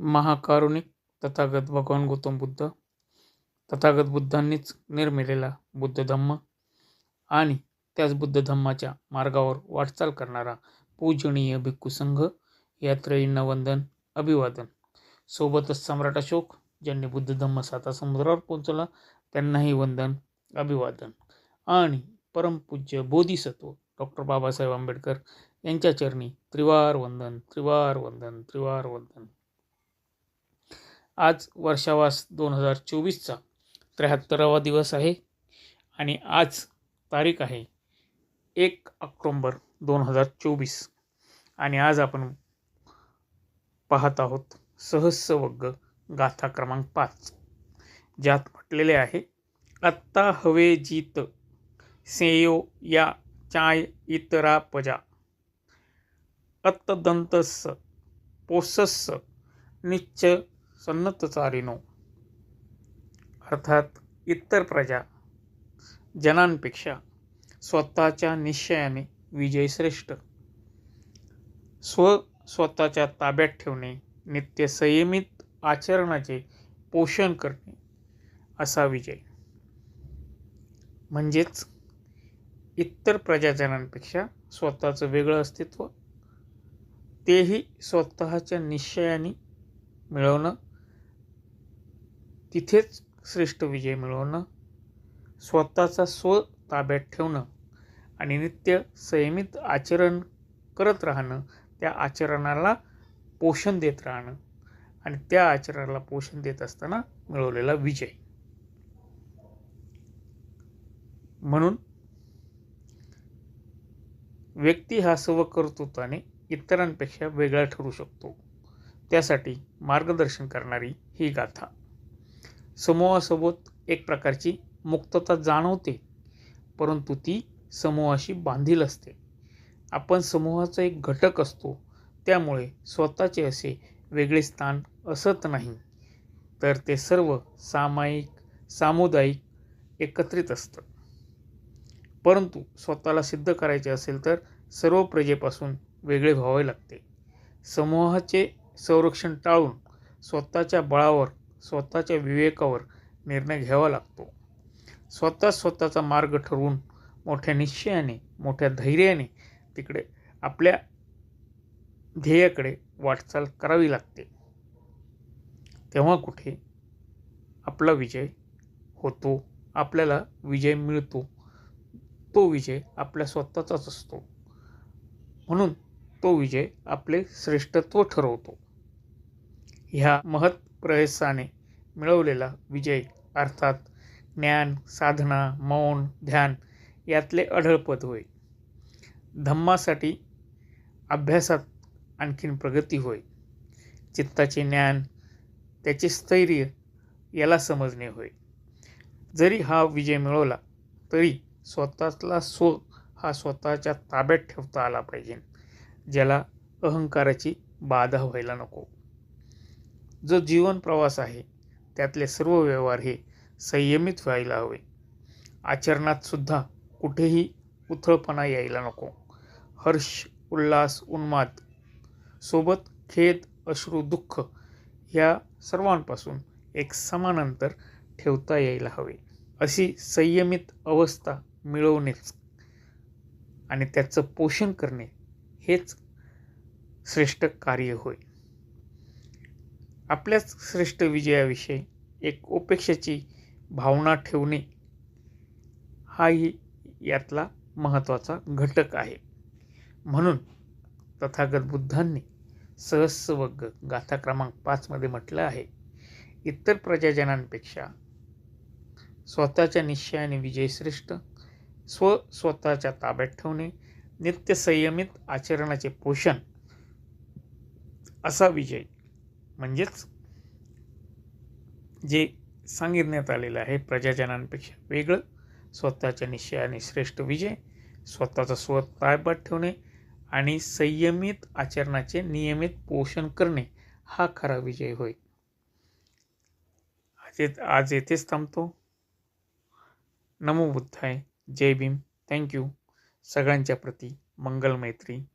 महाकारुणिक तथागत भगवान गौतम बुद्ध तथागत बुद्धांनीच निर्मिलेला बुद्ध धम्म आणि त्याच बुद्ध धम्माच्या मार्गावर वाटचाल करणारा पूजनीय भिक्खू संघ यात्रेंना वंदन अभिवादन. सोबतच सम्राट अशोक ज्यांनी बुद्ध धम्म साता समुद्रावर पोहोचवला त्यांनाही वंदन अभिवादन आणि परमपूज्य बोधिसत्व डॉक्टर बाबासाहेब आंबेडकर यांच्या चरणी त्रिवार वंदन त्रिवार वंदन त्रिवार वंदन. आज वर्षावास दोन हजार चोवीसचा त्र्याहत्तरावा दिवस आहे आणि आज तारीख आहे एक ऑक्टोंबर दोन हजार चोवीस. आणि आज आपण पाहत आहोत सहस्रवग्ग गाथा क्रमांक पाच ज्यात म्हटलेले आहे आत्ता हवे जीत सेयो या चाय इतरा पजा. अत्तदंतस्स पोसस्स निच्च सन्नतचारिनो अर्थात इतर प्रजा जनांपेक्षा स्वतःच्या निश्चयाने विजय श्रेष्ठ. स्व स्वतःच्या ताब्यात ठेवणे नित्य संयमित आचरणाचे पोषण करणे असा विजय. म्हणजेच इतर प्रजाजनांपेक्षा स्वतःचं वेगळं अस्तित्व तेही स्वतःच्या निश्चयाने मिळवणं तिथेच श्रेष्ठ विजय मिळवणं स्वतःचा स्व ताब्यात ठेवणं आणि नित्य संयमित आचरण करत राहणं त्या आचरणाला पोषण देत राहणं आणि त्या आचरणाला पोषण देत असताना मिळवलेला विजय. म्हणून व्यक्ती हा स्वकर्तृत्वाने इतरांपेक्षा वेगळा ठरू शकतो. त्यासाठी मार्गदर्शन करणारी ही गाथा. समूहासोबत एक प्रकारची मुक्तता जाणवते परंतु ती समूहाशी बांधील असते. आपण समूहाचा एक घटक असतो त्यामुळे स्वतःचे असे वेगळे स्थान असत नाही तर ते सर्व सामायिक सामुदायिक एकत्रित असतं. परंतु स्वतःला सिद्ध करायचे असेल तर सर्व प्रजेपासून वेगळे व्हावे लागते. समूहाचे संरक्षण टाळून स्वतःच्या बळावर स्वतःच्या विवेकावर निर्णय घ्यावा लागतो. स्वतः स्वतःचा मार्ग ठरवून मोठ्या निश्चयाने मोठ्या धैर्याने तिकडे आपल्या ध्येयाकडे वाटचाल करावी लागते. तेव्हा कुठे आपला विजय होतो आपल्याला विजय मिळतो तो विजय आपल्या स्वतःचाच असतो. म्हणून तो विजय आपले श्रेष्ठत्व ठरवतो. ह्या महत् प्रयसाने मिळवलेला विजय अर्थात ज्ञान साधना मौन ध्यान यातले अढळपद होय. धम्मासाठी अभ्यासात आणखीन प्रगती होय. चित्ताचे ज्ञान त्याचे स्थैर्य याला समजणे होय. जरी हा विजय मिळवला तरी स्वतःला स्व हा स्वतःच्या ताब्यात ठेवता आला पाहिजे ज्याला अहंकाराची बाधा व्हायला नको. जो जीवन प्रवास आहे त्यातले सर्व व्यवहार हे संयमित व्हायला हवे. आचरणात सुद्धा कुठेही उथळपणा यायला नको. हर्ष उल्हास उन्माद सोबत खेद अश्रू दुःख ह्या सर्वांपासून एक समान अंतर ठेवता यायला हवे. अशी संयमित अवस्था मिळवणेच आणि त्याचं पोषण करणे हेच श्रेष्ठ कार्य होय. आपल्याच श्रेष्ठ विजयाविषयी एक उपेक्षेची भावना ठेवणे हाही यातला महत्त्वाचा घटक आहे. म्हणून तथागत बुद्धांनी सहस्वग्ग गाथा क्रमांक पाचमध्ये म्हटलं आहे इतर प्रजाजनांपेक्षा स्वतःच्या निश्चयाने विजय श्रेष्ठ स्व स्वतःच्या ताब्यात ठेवणे नित्य संयमित आचरणाचे पोषण असा विजय म्हणजेच जे सांगितण्यात आलेलं आहे प्रजाजनांपेक्षा वेगळं स्वतःच्या निश्चयाने श्रेष्ठ विजय स्वतःचा स्व ताब्यात ठेवणे आणि संयमित आचरणाचे नियमित पोषण करणे हा खरा विजय होय. आज आज येथेच थांबतो. नमो बुद्धाय. जय भीम. थँक्यू सगळ्यांच्या प्रती मंगल मैत्री